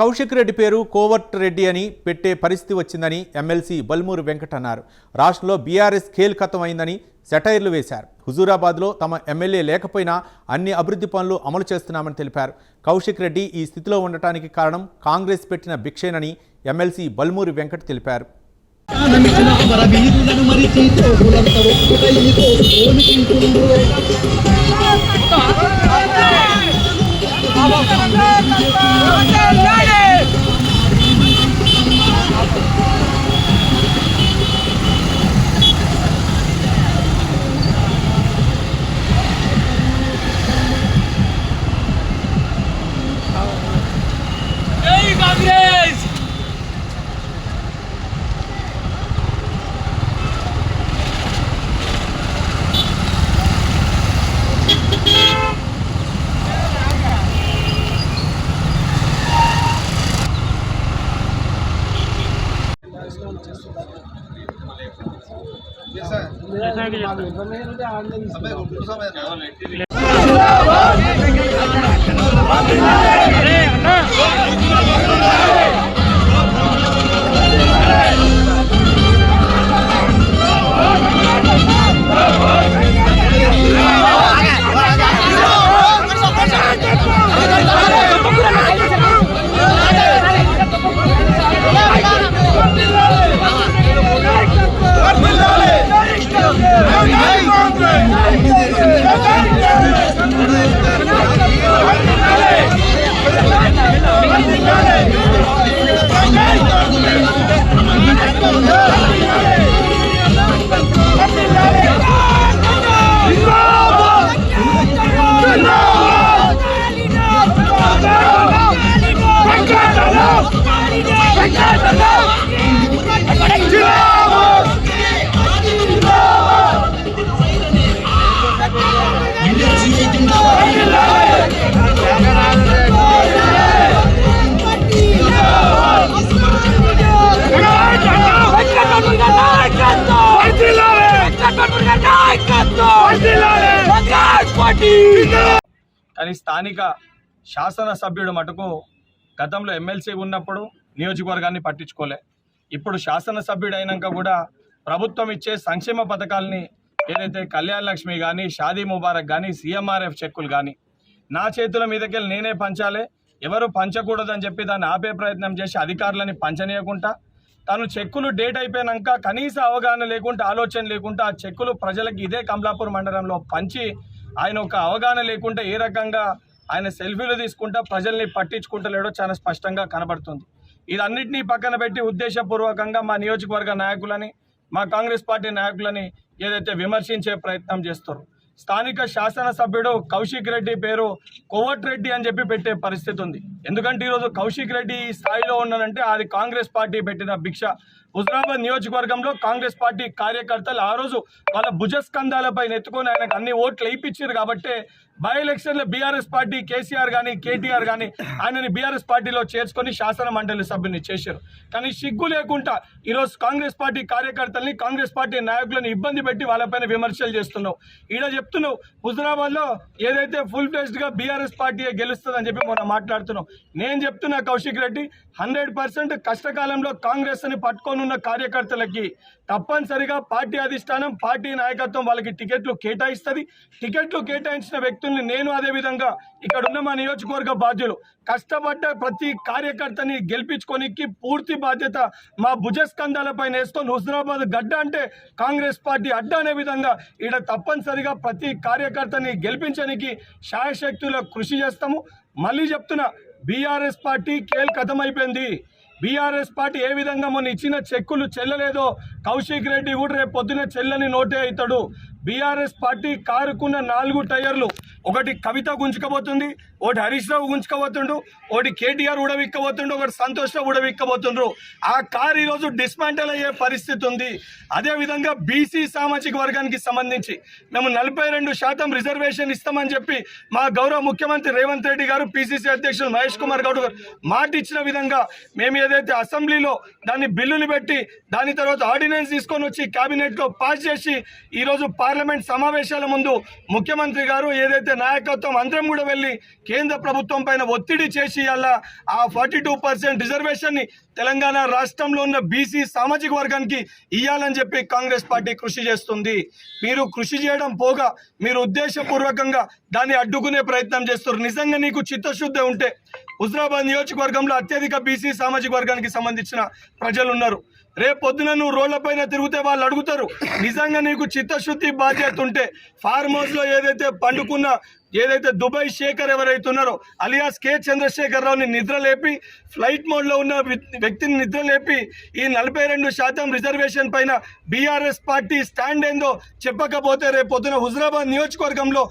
కౌశిక్ రెడ్డి పేరు కోవర్ట్ రెడ్డి అని పెట్టే పరిస్థితి వచ్చిందని ఎమ్మెల్సీ బల్మూరు వెంకట్ అన్నారు. రాష్ట్రంలో బీఆర్ఎస్ ఖేల్కతం అయిందని సెటైర్లు వేశారు. హుజూరాబాద్లో తమ ఎమ్మెల్యే లేకపోయినా అన్ని అభివృద్ధి పనులు అమలు చేస్తున్నామని తెలిపారు. కౌశిక్ రెడ్డి ఈ స్థితిలో ఉండటానికి కారణం కాంగ్రెస్ పెట్టిన భిక్షేనని ఎమ్మెల్సీ బల్మూరి వెంకట్ తెలిపారు. Avanza, avanza, avanza, avanza, సమయం కానీ స్థానిక శాసనసభ్యుడు మటుకు గతంలో ఎమ్మెల్సీ ఉన్నప్పుడు నియోజకవర్గాన్ని పట్టించుకోలే. ఇప్పుడు శాసనసభ్యుడు అయినాక కూడా ప్రభుత్వం ఇచ్చే సంక్షేమ పథకాలని ఏదైతే కళ్యాణ లక్ష్మి కానీ షాదీ ముబారక్ కానీ సీఎంఆర్ఎఫ్ చెక్కులు కానీ నా చేతుల మీదకెళ్ళి నేనే పంచాలి ఎవరు పంచకూడదని చెప్పి దాన్ని ఆపే ప్రయత్నం చేసి అధికారులని పంచనీయకుండా తను చెక్కులు డేట్ అయిపోయినాక కనీస అవగాహన లేకుండా ఆలోచన లేకుండా ఆ చెక్కులు ప్రజలకు ఇదే కమలాపూర్ మండలంలో పంచి ఆయన ఒక అవగాహన లేకుండా ఏ రకంగా ఆయన సెల్ఫీలు తీసుకుంటా ప్రజల్ని పట్టించుకుంటలేడో చాలా స్పష్టంగా కనబడుతుంది. ఇదన్నింటినీ పక్కన పెట్టి ఉద్దేశపూర్వకంగా మా నియోజకవర్గ నాయకులని మా కాంగ్రెస్ పార్టీ నాయకులని ఏదైతే విమర్శించే ప్రయత్నం చేస్తారు స్థానిక శాసనసభ్యుడు కౌశిక్ రెడ్డి పేరు కోవట్ రెడ్డి అని చెప్పి పెట్టే పరిస్థితి ఉంది. ఎందుకంటే ఈరోజు కౌశిక్ రెడ్డి ఈ స్థాయిలో ఉన్నానంటే అది కాంగ్రెస్ పార్టీ పెట్టిన భిక్ష. హుజరాబాద్ నియోజకవర్గంలో కాంగ్రెస్ పార్టీ కార్యకర్తలు ఆ రోజు వాళ్ళ భుజస్కంధాలపై నెత్తుకొని ఆయనకు అన్ని ఓట్లు వేయించారు కాబట్టి బై ఎలక్షన్లో బీఆర్ఎస్ పార్టీ కేసీఆర్ కానీ కేటీఆర్ కానీ ఆయనని బీఆర్ఎస్ పార్టీలో చేర్చుకొని శాసన మండలి సభ్యుని చేశారు. కానీ సిగ్గు లేకుండా ఈరోజు కాంగ్రెస్ పార్టీ కార్యకర్తల్ని కాంగ్రెస్ పార్టీ నాయకులను ఇబ్బంది పెట్టి వాళ్ళపైన విమర్శలు చేస్తున్నావు. ఈడ చెప్తున్నావు హుజరాబాద్లో ఏదైతే ఫుల్గా బీఆర్ఎస్ పార్టీ గెలుస్తుందని చెప్పి మనం మాట్లాడుతున్నాం నేను చెప్తున్నా కౌశిక్ రెడ్డి హండ్రెడ్ పర్సెంట్ కష్టకాలంలో కాంగ్రెస్ అని పట్టుకొనున్న కార్యకర్తలకి తప్పనిసరిగా పార్టీ అధిష్టానం పార్టీ నాయకత్వం వాళ్ళకి టికెట్లు కేటాయిస్తుంది. టికెట్లు కేటాయించిన వ్యక్తుల్ని నేను అదే విధంగా ఇక్కడ ఉన్న మా నియోజకవర్గ బాధ్యులు. కష్టపడ్డ ప్రతి కార్యకర్తని గెలిపించుకోనికి పూర్తి బాధ్యత మా భుజస్కంధాలపై వేసుకొని హుజరాబాద్ గడ్డ అంటే కాంగ్రెస్ పార్టీ అడ్డ అనే విధంగా ఇక్కడ తప్పనిసరిగా ప్రతి కార్యకర్తని గెలిపించడానికి శాయశక్తుల కృషి చేస్తాము. మళ్ళీ చెప్తున్నా బీఆర్ఎస్ పార్టీ కేల్ అయిపోయింది బీఆర్ఎస్ పార్టీ ఏ విధంగా మొన్న ఇచ్చిన చెక్కులు చెల్లలేదో కౌశిక్ రెడ్డి కూడా రేపు పొద్దున చెల్లని నోటే అవుతాడు బీఆర్ఎస్ పార్టీ కారుకున్న నాలుగు టైర్లు ఒకటి కవిత గుంజుకపోతుంది ఒకటి హరీష్ రావు గుంజుకోబోతుండు ఒకటి కేటీఆర్ ఉడవిక్కబోతుండు ఒకటి సంతోష్ రావు ఉడవిక్కబోతుండ్రు ఆ కార్ ఈరోజు డిస్మాంటల్ అయ్యే పరిస్థితి ఉంది. అదేవిధంగా బీసీ సామాజిక వర్గానికి సంబంధించి మేము నలభై రెండు శాతం రిజర్వేషన్ ఇస్తామని చెప్పి మా గౌరవ ముఖ్యమంత్రి రేవంత్ రెడ్డి గారు పిసిసి అధ్యక్షులు మహేష్ కుమార్ గౌడ్ గారు మాట ఇచ్చిన విధంగా మేము ఏదైతే అసెంబ్లీలో దాన్ని బిల్లులు పెట్టి దాని తర్వాత ఆర్డినెన్స్ తీసుకొని వచ్చి కేబినెట్లో పాస్ చేసి ఈరోజు పార్లమెంట్ సమావేశాల ముందు ముఖ్యమంత్రి గారు ఏదైతే ఏదైతే నాయకత్వం అందరం కూడా వెళ్ళి కేంద్ర ప్రభుత్వం పైన ఒత్తిడి చేసి అలా ఆ ఫార్టీ టూ పర్సెంట్ రిజర్వేషన్ని తెలంగాణ రాష్ట్రంలో ఉన్న బీసీ సామాజిక వర్గానికి ఇవ్వాలని చెప్పి కాంగ్రెస్ పార్టీ కృషి చేస్తుంది. మీరు కృషి చేయడం పోగా మీరు ఉద్దేశపూర్వకంగా దాన్ని అడ్డుకునే ప్రయత్నం చేస్తారు నిజంగా నీకు చిత్తశుద్ధి ఉంటే హుజరాబాద్ నియోజకవర్గంలో అత్యధిక బీసీ సామాజిక వర్గానికి సంబంధించిన ప్రజలు ఉన్నారు రేపు పొద్దున నువ్వు రోడ్లపైన తిరిగితే వాళ్ళు అడుగుతారు. నిజంగా నీకు చిత్తశుద్ధి బాధ్యత ఉంటే ఫార్మ్ హౌస్లో ఏదైతే పండుకున్న ఏదైతే దుబాయ్ శేఖర్ ఎవరైతే ఉన్నారో అలియాస్ కె చంద్రశేఖర్ రావుని నిద్రలేపి ఫ్లైట్ మోడ్లో ఉన్న వ్యక్తిని నిద్రలేపి ఈ నలభై రెండు శాతం రిజర్వేషన్ పైన బీఆర్ఎస్ పార్టీ స్టాండ్ ఏందో చెప్పకపోతే రేపు పొద్దున హుజరాబాద్ నియోజకవర్గంలో